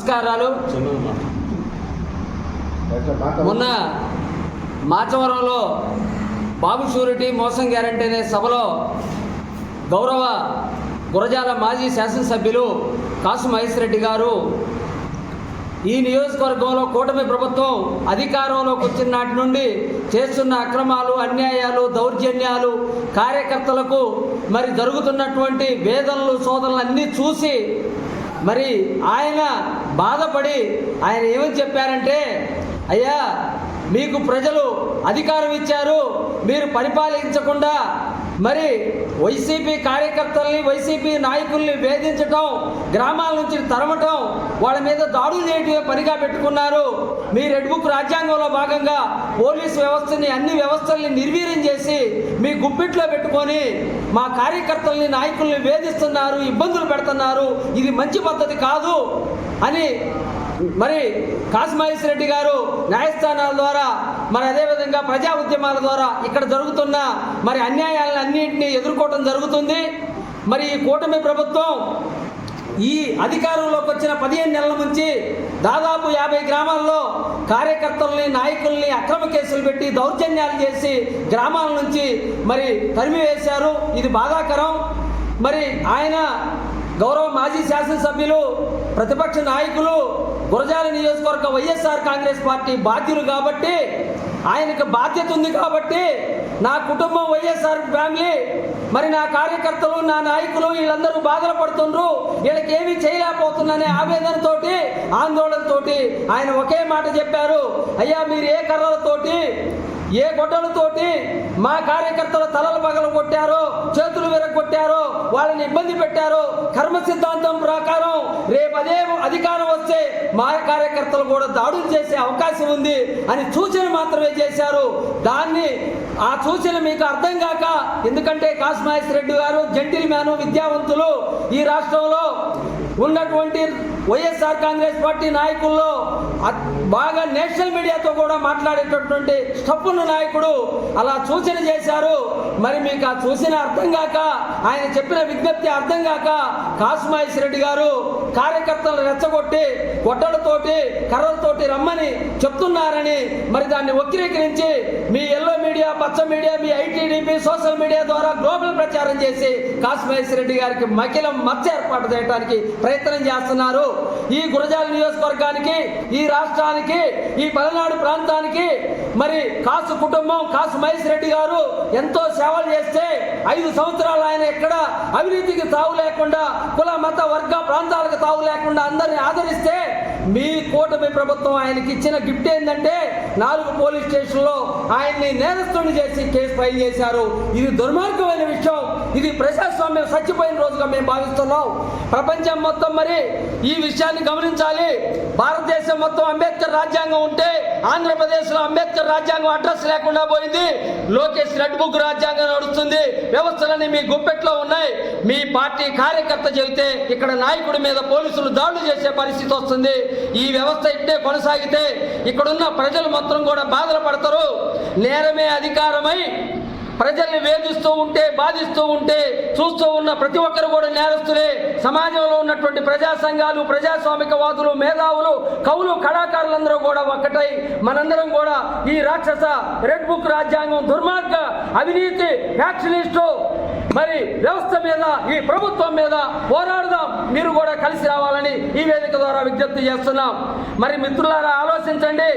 నమస్కారాలు. మొన్న మాచవరంలో బాబు షూరిటీ మోసం గ్యారంటీ అనే సభలో గౌరవ గురజాల మాజీ శాసనసభ్యులు కాసు మహేష్ రెడ్డి గారు ఈ నియోజకవర్గంలో కూటమి ప్రభుత్వం అధికారంలోకి వచ్చిన నాటి నుండి చేస్తున్న అక్రమాలు అన్యాయాలు దౌర్జన్యాలు కార్యకర్తలకు మరి జరుగుతున్నటువంటి వేదనలు శోధనలు అన్నీ చూసి మరి ఆయన బాధపడి ఆయన ఏమని చెప్పారంటే అయ్యా మీకు ప్రజలు అధికారం ఇచ్చారు మీరు పరిపాలించకుండా మరి వైసీపీ కార్యకర్తల్ని వైసీపీ నాయకుల్ని వేధించటం గ్రామాల నుంచి తరమటం వాళ్ళ మీద దాడులు చేయటమే పనిగా పెట్టుకున్నారు. మీ రెడ్ బుక్ రాజ్యాంగంలో భాగంగా పోలీస్ వ్యవస్థని అన్ని వ్యవస్థల్ని నిర్వీర్యం చేసి మీ గుప్పిట్లో పెట్టుకొని మా కార్యకర్తల్ని నాయకుల్ని వేధిస్తున్నారు ఇబ్బందులు పెడుతున్నారు. ఇది మంచి పద్ధతి కాదు అని మరి కాసిమహేష్ రెడ్డి గారు న్యాయస్థానాల ద్వారా మరి అదేవిధంగా ప్రజా ఉద్యమాల ద్వారా ఇక్కడ జరుగుతున్న మరి అన్యాయాలను అన్నింటినీ ఎదుర్కోవడం జరుగుతుంది. మరి ఈ కూటమి ప్రభుత్వం ఈ అధికారంలోకి వచ్చిన పదిహేను నెలల నుంచి దాదాపు యాభై గ్రామాల్లో కార్యకర్తల్ని నాయకుల్ని అక్రమ కేసులు పెట్టి దౌర్జన్యాలు చేసి గ్రామాల నుంచి మరి తరిమివేశారు ఇది బాధాకరం. మరి ఆయన గౌరవ మాజీ శాసనసభ్యులు ప్రతిపక్ష నాయకులు గురజాల నియోజకవర్గ వైఎస్ఆర్ కాంగ్రెస్ పార్టీ బాధ్యులు కాబట్టి ఆయనకు బాధ్యత ఉంది కాబట్టి నా కుటుంబం వైఎస్ఆర్ ఫ్యామిలీ మరి నా కార్యకర్తలు నా నాయకులు వీళ్ళందరూ బాధలు పడుతుండ్రు వీళ్ళకి ఏమి చేయలేకపోతుందనే ఆవేదనతోటి ఆందోళనతోటి ఆయన ఒకే మాట చెప్పారు. అయ్యా మీరు ఏ కర్రలతోటి ఏ గొడ్డలతోటి మా కార్యకర్తల తలలు పగలు కొట్టారో చేతులు విరగొట్టారో వాళ్ళని ఇబ్బంది పెట్టారో. కర్మ సిద్ధాంతం ప్రకారం రేపు అదే అధికారం వస్తే మా కార్యకర్తలు కూడా దాడులు చేసే అవకాశం ఉంది అని సూచన మాత్రమే చేశారు. దాన్ని ఆ సూచన మీకు అర్థం కాక ఎందుకంటే కాస్మహేష్ రెడ్డి గారు జంటిల్ మ్యాను విద్యావంతులు ఈ రాష్ట్రంలో ఉన్నటువంటి వైఎస్ఆర్ కాంగ్రెస్ పార్టీ నాయకుల్లో బాగా నేషనల్ మీడియాతో కూడా మాట్లాడేటటువంటి స్టప్పున్న నాయకుడు అలా సూచన చేశారు. మరి మీకు ఆ సూచన అర్థం కాక ఆయన చెప్పిన విజ్ఞప్తి అర్థం కాక కాసుమహేష్ రెడ్డి గారు కార్యకర్తలు రెచ్చగొట్టి గొడ్డలతోటి కర్రలతోటి రమ్మని చెప్తున్నారని మరి దాన్ని వక్రీకరించి మీ ఎల్లో మీడియా పచ్చ మీడియా మీ ఐటీడీపీ సోషల్ మీడియా ద్వారా గ్లోబల్ ప్రచారం చేసి కాసుమహేష్ రెడ్డి గారికి మకిలం మచ్చ ఏర్పాటు చేయడానికి ప్రయత్నం చేస్తున్నారు. ఈ గురజాల నియోజకవర్గానికి ఈ రాష్ట్రానికి ఈ పలనాడు ప్రాంతానికి మరి కాసు కుటుంబం కాసు మహేష్ రెడ్డి గారు ఎంతో సేవలు చేస్తే ఐదు సంవత్సరాలు ఆయన ఎక్కడ అవినీతికి తావు లేకుండా కుల మత వర్గ ప్రాంతాలకు తావు లేకుండా అందరిని ఆదరిస్తే మీ కూటమి ప్రభుత్వం ఆయనకి ఇచ్చిన గిఫ్ట్ ఏంటంటే నాలుగు పోలీస్ స్టేషన్లో ఆయన్ని నేరస్తుని చేసి కేసు ఫైల్ చేశారు. ఇది దుర్మార్గమైన విషయం. ఇది ప్రజాస్వామ్యం చచ్చిపోయిన రోజుగా మేము భావిస్తున్నాం. ప్రపంచం మొత్తం మరి ఈ విషయాన్ని గమనించాలి. భారతదేశం మొత్తం అంబేద్కర్ రాజ్యాంగం ఉంటే ఆంధ్రప్రదేశ్లో అంబేద్కర్ రాజ్యాంగం అడ్రస్ లేకుండా పోయింది. లోకేష్ రెడ్ బుక్ రాజ్యాంగం నడుస్తుంది. వ్యవస్థలన్నీ మీ గుప్పెట్లో ఉన్నాయి. మీ పార్టీ కార్యకర్త చెబితే ఇక్కడ నాయకుడి మీద పోలీసులు దాడులు చేసే పరిస్థితి వస్తుంది. ఈ వ్యవస్థ ఇట్టే కొనసాగితే ఇక్కడున్న ప్రజలు మొత్తం కూడా బాధలు పడతారు. నేరమే అధికారమై ప్రజల్ని వేధిస్తూ ఉంటే బాధిస్తూ ఉంటే చూస్తూ ఉన్న ప్రతి ఒక్కరు కూడా నేరస్తులే. సమాజంలో ఉన్నటువంటి ప్రజా సంఘాలు ప్రజాస్వామికవాదులు మేధావులు కవులు కళాకారులందరూ కూడా ఒక్కటై మనందరం కూడా ఈ రాక్షస రెడ్ బుక్ రాజ్యాంగం దుర్మార్గ అవినీతి ఫ్యాక్షనిస్టు మరి వ్యవస్థ మీద ఈ ప్రభుత్వం మీద పోరాడదాం. మీరు కూడా కలిసి రావాలని ఈ వేదిక ద్వారా విజ్ఞప్తి చేస్తున్నాం. మరి మిత్రులారా ఆలోచించండి.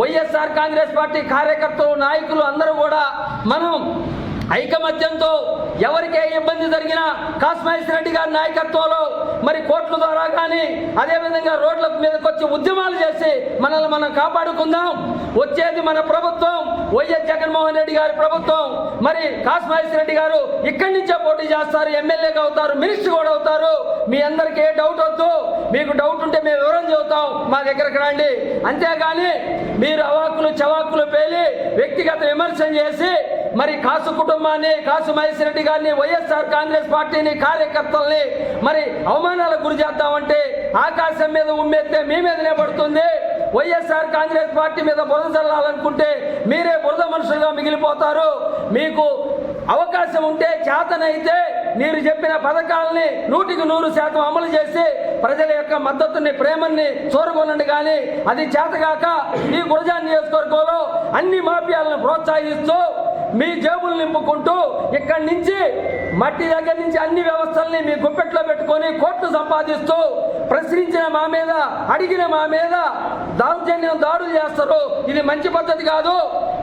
వైఎస్ఆర్ కాంగ్రెస్ పార్టీ కార్యకర్తలు నాయకులు అందరూ కూడా మనం ఐకమత్యంతో ఎవరికి ఏ ఇబ్బంది జరిగినా కాస్మహేష్ రెడ్డి గారి నాయకత్వంలో మరి కోర్టుల ద్వారా కానీ అదేవిధంగా రోడ్ల మీదకి వచ్చి ఉద్యమాలు చేసి మనల్ని మనం కాపాడుకుందాం. వచ్చేది మన ప్రభుత్వం. వైఎస్ జగన్మోహన్ రెడ్డి గారి ప్రభుత్వం మరి కాస్మహేష్ రెడ్డి గారు ఇక్కడి నుంచే పోటీ చేస్తారు ఎమ్మెల్యేగా అవుతారు మినిస్టర్ కూడా అవుతారు. మీ అందరికి ఏ డౌట్ వద్దు మీకు డౌట్ ఉంటే మేము వివరం చెబుతాం మా దగ్గరకు రండి. అంతేగాని మీరు అవాకులు చవాకులు పేలి వ్యక్తిగత విమర్శన చేసి మరి కాసు కుటుంబాన్ని కాసు మహేష్ రెడ్డి గారిని వైఎస్ఆర్ కాంగ్రెస్ పార్టీని కార్యకర్తల్ని మరి అవమానాలకు గురి చేద్దామంటే ఆకాశం మీద ఉమ్మెత్తే మీ మీదనే పడుతుంది. వైఎస్ఆర్ కాంగ్రెస్ పార్టీ మీద బురద చల్లాలనుకుంటే మీరే బురద మనుషులుగా మిగిలిపోతారు. మీకు అవకాశం ఉంటే చేతనైతే మీరు చెప్పిన పథకాలని నూటికి నూరు శాతం అమలు చేసి ప్రజల యొక్క మద్దతుని ప్రేమని చూరగొనండి కానీ అది చేతగాక ఈ గురజా నియోజకవర్గంలో అన్ని మాఫియాలను ప్రోత్సహిస్తూ మీ జేబులు నింపుకుంటూ ఇక్కడి నుంచి మట్టి దగ్గర నుంచి అన్ని వ్యవస్థల్ని మీ గుప్పెట్లో పెట్టుకొని కోట్లు సంపాదిస్తూ ప్రశ్నించిన మా మీద అడిగిన మా మీద దౌర్జన్యం దాడులు చేస్తారు. ఇది మంచి పద్ధతి కాదు.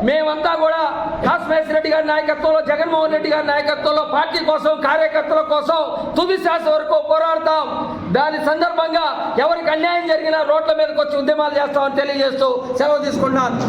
మేమంతా కూడా కాశ్మేశ్వర రెడ్డి గారి నాయకత్వంలో జగన్మోహన్ రెడ్డి గారి నాయకత్వంలో పార్టీ కోసం కార్యకర్తల కోసం తుది శాస వరకు పోరాడతాం. దాని సందర్భంగా ఎవరికి అన్యాయం జరిగినా రోడ్ల మీదకి వచ్చి ఉద్యమాలు చేస్తామని తెలియజేస్తూ సెలవు తీసుకున్నాను